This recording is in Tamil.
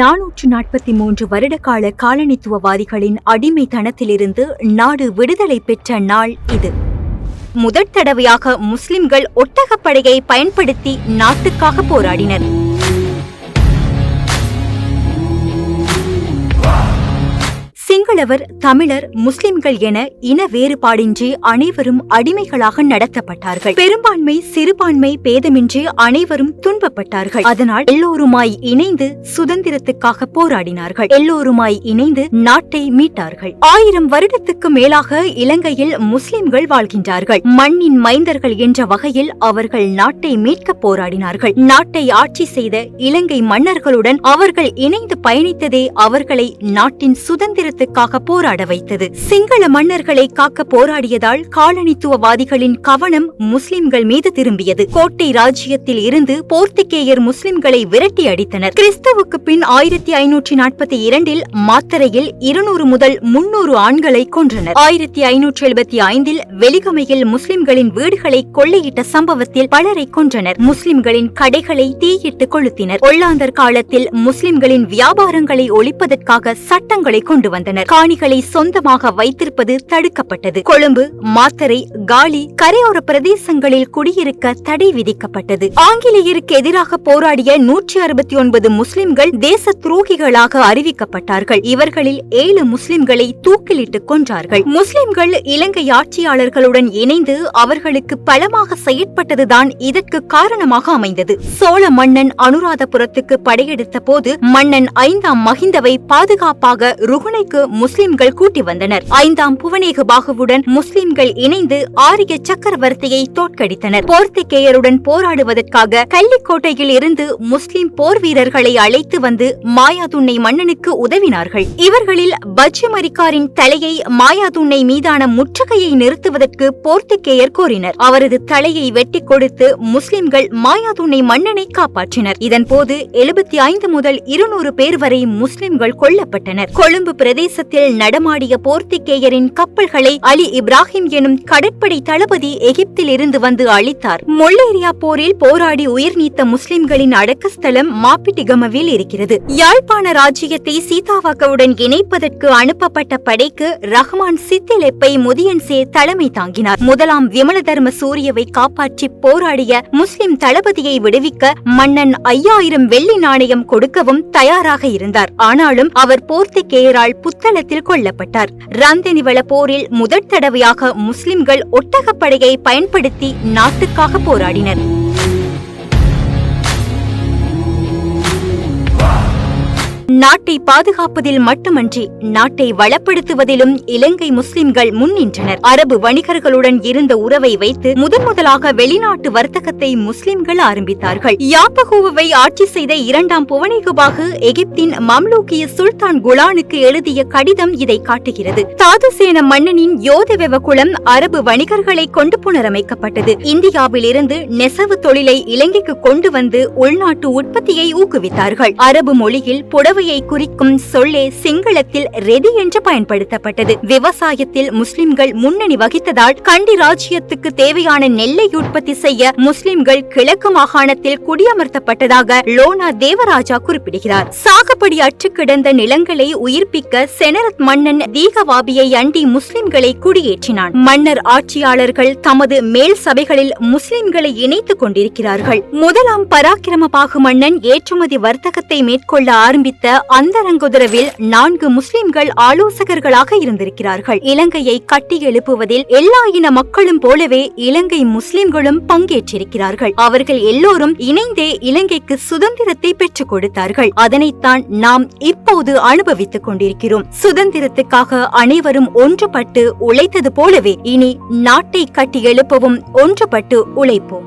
நாநூற்று நாற்பத்தி மூன்று வருடகால காலனித்துவவாதிகளின் அடிமைத்தனத்திலிருந்து நாடு விடுதலை பெற்ற நாள் இது. முதற் தடவையாக முஸ்லிம்கள் ஒட்டகப்படையை பயன்படுத்தி நாட்டுக்காக போராடினர். சிங்களவர் தமிழர் முஸ்லிம்கள் என இன வேறுபாடின்றி அனைவரும் அடிமைகளாக நடத்தப்பட்டார்கள். பெரும்பான்மை சிறுபான்மை பேதமின்றி அனைவரும் துன்பப்பட்டார்கள். அதனால் எல்லோருமாய் இணைந்து சுதந்திரத்துக்காக போராடினார்கள். எல்லோருமாய் இணைந்து நாட்டை மீட்டார்கள். ஆயிரம் வருடத்துக்கு மேலாக இலங்கையில் முஸ்லிம்கள் வாழ்கின்றார்கள். மண்ணின் மைந்தர்கள் என்ற வகையில் அவர்கள் நாட்டை மீட்க போராடினார்கள். நாட்டை ஆட்சி செய்த இலங்கை மன்னர்களுடன் அவர்கள் இணைந்து பயணித்ததே அவர்களை நாட்டின் சுதந்திரத்துக்காக போராட வைத்தது. சிங்கள மன்னர்களை காக்க போராடியதால் காலனித்துவவாதிகளின் கவனம் முஸ்லிம்கள் மீது திரும்பியது. கோட்டை ராஜ்யத்தில் இருந்து போர்த்துகேயர் முஸ்லிம்களை விரட்டி அடித்தனர். கிறிஸ்துவுக்கு பின் ஆயிரத்தி ஐநூற்றி நாற்பத்தி இரண்டில் மாத்தரையில் இருநூறு முதல் முன்னூறு ஆண்களை கொன்றனர். ஆயிரத்தி ஐநூற்றி எழுபத்தி ஐந்தில் வெலிகமையில் முஸ்லிம்களின் வீடுகளை கொள்ளையிட்ட சம்பவத்தில் பலரை கொன்றனர். முஸ்லிம்களின் கடைகளை தீயிட்டு கொளுத்தினர். ஒல்லாந்தர் காலத்தில் முஸ்லிம்களின் வியாபாரங்களை ஒழிப்பதற்காக சட்டங்களை கொண்டு வந்தனர். காணிகளை சொந்தமாக வைத்திருப்பது தடுக்கப்பட்டது. கொழும்பு மாத்தரை காலி கரையோர பிரதேசங்களில் குடியிருக்க தடை விதிக்கப்பட்டது. ஆங்கிலேயருக்கு எதிராக போராடிய நூற்றி அறுபத்தி ஒன்பது முஸ்லிம்கள் தேச துரோகிகளாக அறிவிக்கப்பட்டார்கள். இவர்களில் ஏழு முஸ்லிம்களை தூக்கிலிட்டு கொன்றார்கள். முஸ்லிம்கள் இலங்கை ஆட்சியாளர்களுடன் இணைந்து அவர்களுக்கு பலமாக செயற்பட்டதுதான் இதற்கு காரணமாக அமைந்தது. சோழ மன்னன் அனுராதபுரத்துக்கு படையெடுத்த போது மன்னன் ஐந்தாம் மகிந்தவை பாதுகாப்பாக ருகுணைக்கு முஸ்லிம்கள் கூட்டி வந்தனர். ஐந்தாம் புவனேக பாகுவுடன் முஸ்லிம்கள் இணைந்து ஆரிய சக்கரவர்த்தியை தோற்கடித்தனர். போர்த்துக்கேயருடன் போராடுவதற்காக கள்ளிக்கோட்டையில் இருந்து முஸ்லிம் போர் வீரர்களை அழைத்து வந்து மாயாதுண்ணை மன்னனுக்கு உதவினார்கள். இவர்களில் பச்சுமரிக்காரின் தலையை மாயாதுண்ணை மீதான முற்றுகையை நிறுத்துவதற்கு போர்த்துக்கேயர் கோரினர். அவரது தலையை வெட்டி கொடுத்து முஸ்லிம்கள் மாயாதுண்ணை மன்னனை காப்பாற்றினர். இதன்போது எழுபத்தி ஐந்து முதல் இருநூறு பேர் வரை முஸ்லிம்கள் கொல்லப்பட்டனர். கொழும்பு பிரதேச பிரதேசத்தில் நடமாடிய போர்த்துக்கேயரின் கப்பல்களை அலி இப்ராஹிம் எனும் கடற்படை தளபதி எகிப்தில் இருந்து வந்து அழித்தார். மொல்லேரியா போரில் போராடி உயிர் நீத்த முஸ்லிம்களின் அடக்கஸ்தலம் மாப்பிட்டிகமவில் இருக்கிறது. யாழ்ப்பாண ராஜ்யத்தை சீதாவாக்கவுடன் இணைப்பதற்கு அனுப்பப்பட்ட படைக்கு ரஹ்மான் சித்திலெப்பை முதியன்சே தலைமை தாங்கினார். முதலாம் விமல தர்ம சூரியவை காப்பாற்றி போராடிய முஸ்லிம் தளபதியை விடுவிக்க மன்னன் ஐயாயிரம் வெள்ளி நாணயம் கொடுக்கவும் தயாராக இருந்தார். ஆனாலும் அவர் போர்த்துக்கேயரால் போர்த்துகேயரால் புத்தளத்தில் கொல்லப்பட்டார். ரந்தனிவள போரில் முதற் தடவையாக முஸ்லிம்கள் ஒட்டகப்படையை பயன்படுத்தி நாட்டுக்காக போராடினர். நாட்டை பாதுகாப்பதில் மட்டுமன்றி நாட்டை வளப்படுத்துவதிலும் இலங்கை முஸ்லிம்கள் முன்னின்றனர் அரபு வணிகர்களுடன் இருந்த உறவை வைத்து முதன் முதலாக வெளிநாட்டு வர்த்தகத்தை முஸ்லிம்கள் ஆரம்பித்தார்கள். யாப்பகோவை ஆட்சி செய்த இரண்டாம் புவனேகுபாகு எகிப்தின் மம்லூக்கிய சுல்தான் குலானுக்கு எழுதிய கடிதம் இதை காட்டுகிறது. தாதுசேன மன்னனின் யோதவெவ குளம் அரபு வணிகர்களை கொண்டு புனரமைக்கப்பட்டது. இந்தியாவில் இருந்து நெசவு தொழிலை இலங்கைக்கு கொண்டு வந்து உள்நாட்டு உற்பத்தியை ஊக்குவித்தார்கள். அரபு மொழியில் புடவையை குறிக்கும் சொல்லே சிங்களத்தில் ரெதி என்று பயன்படுத்தப்பட்டது. விவசாயத்தில் முஸ்லிம்கள் முன்னணி வகித்ததால் கண்டி ராஜ்யத்துக்கு தேவையான நெல்லை உற்பத்தி செய்ய முஸ்லிம்கள் கிழக்கு மாகாணத்தில் குடியமர்த்தப்பட்டதாக லோனா தேவராஜா குறிப்பிடுகிறார். சாகுபடி அற்று கிடந்த நிலங்களை உயிர்ப்பிக்க செனரத் மன்னன் தீகவாபியை அண்டி முஸ்லிம்களை குடியேற்றினான். மன்னர் ஆட்சியாளர்கள் தமது மேல் சபைகளில் முஸ்லிம்களை இணைத்துக் கொண்டிருக்கிறார்கள். முதலாம் பராக்கிரம பாகு மன்னன் ஏற்றுமதி வர்த்தகத்தை மேற்கொள்ள ஆரம்பித்த அந்தரங்குதரவில் நான்கு முஸ்லிம்கள் ஆலோசகர்களாக இருந்திருக்கிறார்கள். இலங்கையை கட்டி எழுப்புவதில் எல்லா இன மக்களும் போலவே இலங்கை முஸ்லிம்களும் பங்கேற்றிருக்கிறார்கள். அவர்கள் எல்லோரும் இணைந்தே இலங்கைக்கு சுதந்திரத்தை பெற்றுக் கொடுத்தார்கள். அதனைத்தான் நாம் இப்போது அனுபவித்துக் கொண்டிருக்கிறோம். சுதந்திரத்துக்காக அனைவரும் ஒன்றுபட்டு உழைத்தது போலவே இனி நாட்டை கட்டி எழுப்பவும் ஒன்றுபட்டு உழைப்போம்.